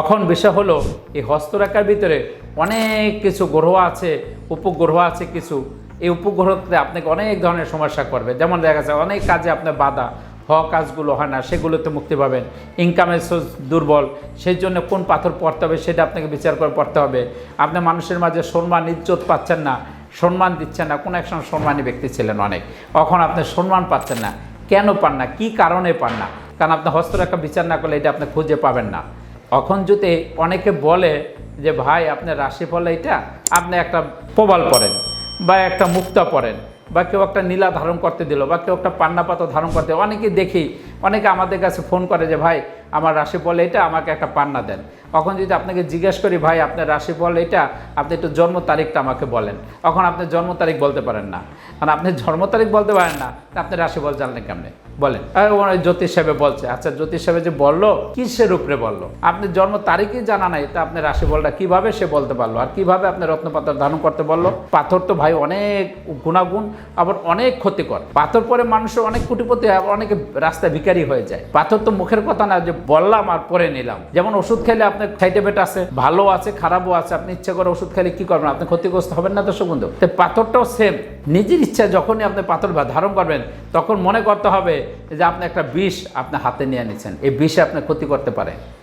এখন বিষয় হলো, এই হস্তরেখার ভিতরে অনেক কিছু গ্রহ আছে, উপগ্রহ আছে কিছু। এই উপগ্রহতে আপনাকে অনেক ধরনের সমস্যা করবে। যেমন দেখা যাচ্ছে, অনেক কাজে আপনার বাধা। হওয়া কাজগুলো হয় না, সেগুলোতে মুক্তি পাবেন। ইনকামের সোর্স দুর্বল, সেই জন্য কোন পাথর পড়তে হবে সেটা আপনাকে বিচার করে পড়তে হবে। আপনি মানুষের মাঝে সম্মান, ইজ্জত পাচ্ছেন না, সম্মান দিচ্ছেন না। কোনো একসময় সম্মানী ব্যক্তি ছিলেন অনেক। এখন আপনি সম্মান পাচ্ছেন না। কেন পান না? কি কারণে পান না? কারণ আপনি হস্তরেখা বিচার না করলে এটা আপনি খুঁজে পাবেন না। যদি অনেকে বলে যে, ভাই, আপনার রাশিফল এইটা, আপনি একটা প্রবাল পড়েন বা একটা মুক্তা পড়েন বা কেউ একটা নীলা ধারণ করতে দিল বা কেউ একটা পান্না পাতা ধারণ করতে অনেকে দেখি, অনেকে আমাদের কাছে ফোন করে যে, ভাই, আমার রাশিফল এটা আমাকে একটা পান্না দেন। তখন যদি আপনাকে জিজ্ঞেস করি, ভাই, আপনার রাশিফল এটা আপনি একটু জন্ম তারিখটা আমাকে বলেন। তখন আপনি জন্ম তারিখ বলতে পারেন না। কারণ আপনি জন্ম তারিখ বলতে পারেন না আপনি রাশিফল জানলেন কেমনে? বলেন। জ্যোতিষ সাহেব বলছে আচ্ছা জ্যোতিষ সাহেব যে বলল কিসের উপরে বলল? আপনি জন্ম তারিখই জানা নাই তা আপনি রাশিফলটা কীভাবে সে বলতে পারল? আর কীভাবে আপনি রত্নপাথর ধারণ করতে বলল? পাথর তো ভাই অনেক গুণাগুণ আবার অনেক ক্ষতিকর। পাথর পরে মানুষের অনেক কুটিপতি হয়, অনেকে রাস্তায় ভিখারি হয়ে যায়। পাথর তো মুখের কথা না যে বললাম আর পরে নিলাম। যেমন ওষুধ খেলে আপনার সাইড এফেক্ট আছে ভালো আছে খারাপও আছে আপনি ইচ্ছা করে ওষুধ খেলে কি করবেন? আপনি ক্ষতিগ্রস্ত হবেন না তো বন্ধু তো পাথরটাও সেম নিজের ইচ্ছা যখনই আপনি পাথর বা ধারণ করবেন, তখন মনে করতে হবে যে আপনি একটা বিষ আপনি হাতে নিয়ে নিচ্ছেন এই বিষে আপনি ক্ষতি করতে পারে